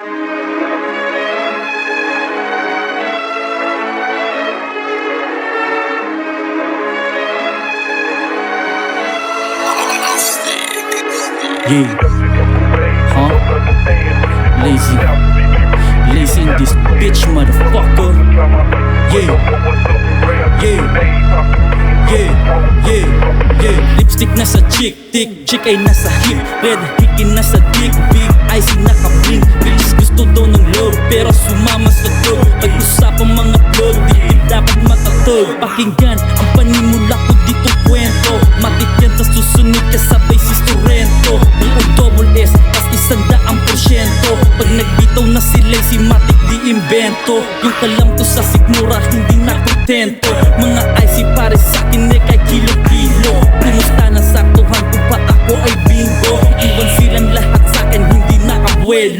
Yeah. Huh? Lazy. Lazy in this bitch, motherfucker. Yeah. Yeah. Yeah. Yeah. Yeah. Lipstick na sa chick, tick, chick ay nasa hip. Red hickey nasa dick, big eyes naka-blink Bilis gusto daw ng love, pero sumama sa tug Pag-usapang mga plug, di dapat matatog Pakinggan, ang panimula ko dito kwento. Matik yan sa susunod kasabay si Sorrento. Buong double S, tas isang daang porsyento. Pag nagbitaw na sila si Matik di imbento. Yung kalam ko sa sikmura hindi na kontento. Mga IC pare sa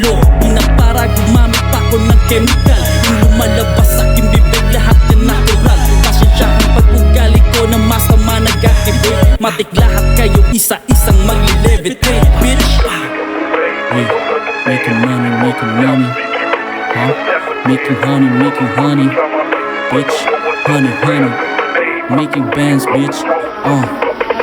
abuelo Di na para gumamit pa ako ng chemical. Yung lumalabas sa akin bibig lahat na natural. Pasensyahan pag ugali ko na masama nag-activate Matik lahat kayo isa-isang mag-levitate Bitch. Yeah, making money, making money. Huh? Making honey, making honey. Bitch, honey, honey. Making bands, bitch. Uh,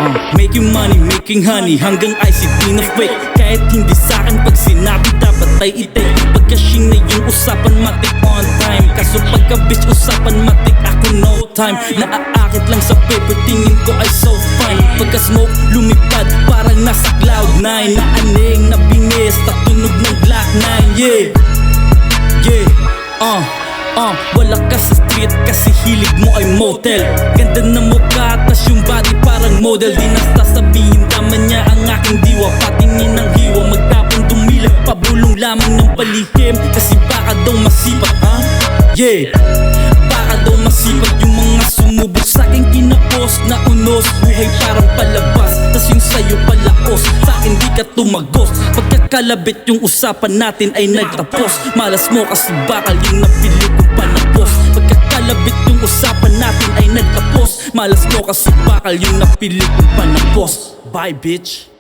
uh. Making money, making honey. Hanggang ICT na fake. Kahit hindi sa'kin pag sinabi dapat ay itay Pagkashing na yung usapan matik on time. Kaso pagka bitch usapan matik ako no time. Naaakit lang sa paper tingin ko ay so fine. Pagka smoke lumipad parang nasa cloud 9 Naaning na bingis tunog ng Glock 9 Yeah. Yeah, uh, uh Wala ka sa street kasi hilig mo ay motel. Ganda na mukha tas yung body parang model. Di na sasabihin tama niya ang aking diwa. Patingin ng hiwa magtapon dumilag Pabulong lamang ng palihim Kasi baka daw masipat ha? Yeah. Baka daw masipat yung mga sumubok sa aking kinapos Na unos, buhay parang palabas Tas yung sayo palakos Sa akin di ka tumagos. Pagkakalabit yung usapan natin ay nagtapos. Malas mo kasi bakal yung napili kong panapos Pagkakalabit yung usapan natin ay nagtapos. Malas mo kasi bakal yung napili kong panapos Bye bitch